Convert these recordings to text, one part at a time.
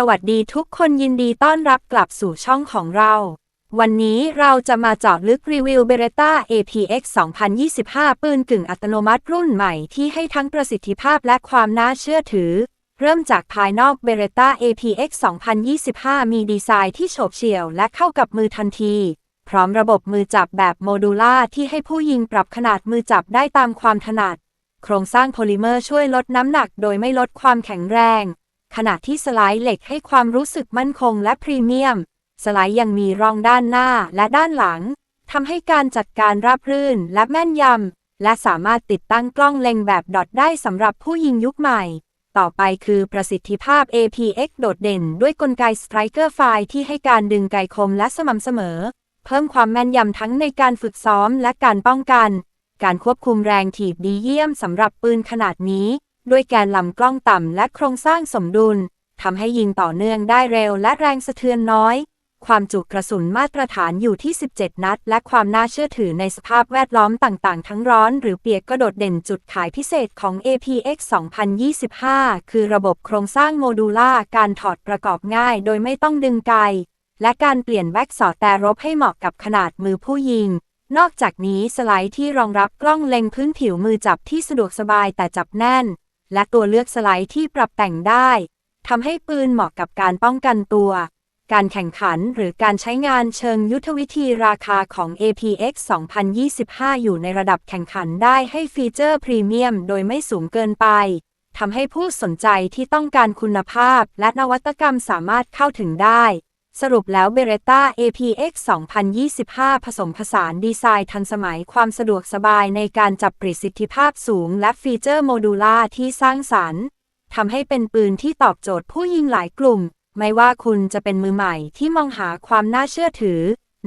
สวัสดีทุกคนยินดีต้อนรับกลับสู่ช่องของเรา วันนี้เราจะมาเจาะลึกรีวิว Beretta APX 2025 ปืนกึ่งอัตโนมัติรุ่นใหม่ที่ให้ทั้งประสิทธิภาพและความน่าเชื่อถือ เริ่มจากภายนอก Beretta APX 2025 มีดีไซน์ที่โฉบเฉี่ยวและเข้ากับมือทันที พร้อมระบบมือจับแบบโมดูล่าที่ให้ผู้ยิงปรับขนาดมือจับได้ตามความถนัด โครงสร้างโพลิเมอร์ช่วยลดน้ำหนักโดยไม่ลดความแข็งแรง ขณะที่สไลด์เหล็กให้ความรู้สึกมั่นคงและพรีเมียม สไลด์ยังมีรองด้านหน้าและด้านหลังทำให้การจัดการราบรื่นและแม่นยำ และสามารถติดตั้งกล้องเล็งแบบดอทได้สำหรับผู้ยิงยุคใหม่ ต่อไปคือประสิทธิภาพ APX โดดเด่นด้วยกลไก Striker File ที่ให้การดึงไกคมและสม่ำเสมอ เพิ่มความแม่นยำทั้งในการฝึกซ้อมและการป้องกัน การควบคุมแรงถีบดีเยี่ยมสำหรับปืนขนาดนี้ ด้วยแกนลำกล้องต่ำและโครงสร้างสมดุลทำให้ยิงต่อเนื่องได้เร็วและแรงสะเทือนน้อย ความจุกระสุนมาตรฐานอยู่ที่ 17 นัด และความน่าเชื่อถือในสภาพแวดล้อมต่างๆ ทั้งร้อนหรือเปียกก็โดดเด่นจุดขายพิเศษของ APX 2025 คือระบบโครงสร้างโมดูล่าการถอดประกอบง่ายโดยไม่ต้องดึงไกและการเปลี่ยนแว็กซ์สอดแต่รบให้เหมาะกับขนาดมือผู้ยิงนอกจากนี้สไลด์ที่รองรับกล้องเล็งพื้นผิวมือจับที่สะดวกสบายแต่จับแน่น และตัวเลือกสไลด์ที่ปรับแต่งได้ทำให้ปืนเหมาะกับการป้องกันตัว การแข่งขันหรือการใช้งานเชิงยุทธวิธีราคาของ APX 2025 อยู่ในระดับแข่งขันได้ให้ฟีเจอร์พรีเมียมโดยไม่สูงเกินไปทำให้ผู้สนใจที่ต้องการคุณภาพและนวัตกรรมสามารถเข้าถึงได้ สรุปแล้ว Beretta APX 2025 ผสมผสานดีไซน์ทันสมัยความสะดวกสบายในการจับประสิทธิภาพสูง และฟีเจอร์โมดูล่าที่สร้างสรรค์ทำให้เป็นปืนที่ตอบโจทย์ผู้ยิงหลายกลุ่ม ไม่ว่าคุณจะเป็นมือใหม่ที่มองหาความน่าเชื่อถือ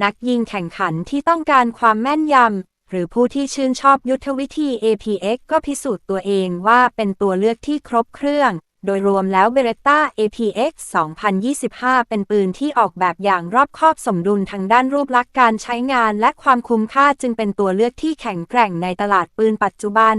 นักยิงแข่งขันที่ต้องการความแม่นยำ หรือผู้ที่ชื่นชอบยุทธวิธี APX ก็พิสูจน์ตัวเองว่าเป็นตัวเลือกที่ครบเครื่อง โดยรวมแล้ว Beretta APX 2025 เป็นปืนที่ออกแบบอย่างรอบคอบสมดุลทางด้านรูปลักษณ์การใช้งานและความคุ้มค่าจึงเป็นตัวเลือกที่แข็งแกร่งในตลาดปืนปัจจุบัน